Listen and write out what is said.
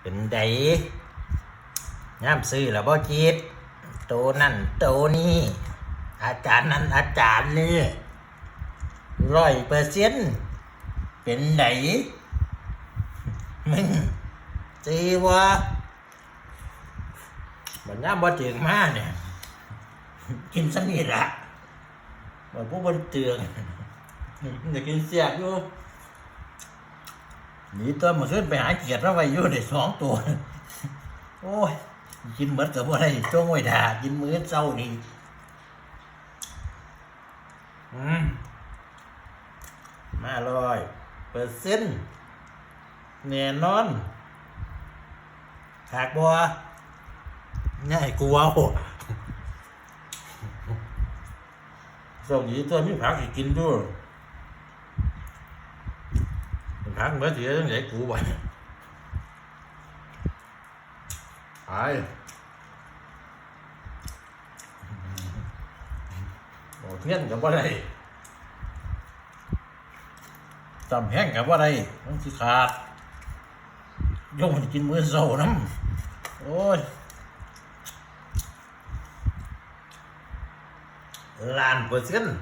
เป็นไดย่ามซื้อแล้วบ่จีดโตนั่นโตนี่อาจารย์นั้นอาจารย์นี่ร้อยเปอร์เซ็นต์เป็นไดมึงจีวะมันย่ามบ่ถึงมาเนี่ย กินสนิทละมันผู้บนเตืองอยากกินเสียบอยู่ หนีตัวมาขึ้นไปหาเกียรติมาไว้อยู่ได้สองตัว โอ้ย กินเหมือนกับว่าอะไรจ้องไว้ด่ากินมื้อเช้านี่อืมมาลอยเปอร์เซ็นต์แน่นอนหากบัวง่ายกูเอาสวัสดีตัวมีผักให้กินด้วย ผักเมื่อเสียตั้งแต่กูไปไปโอ้เงี้ยกับว่าไรจำแห้งกับว่าไรมันสิขาดโยมมันกินมือเช้าน้ำโอ้ยล้านเปอร์เซ็นต์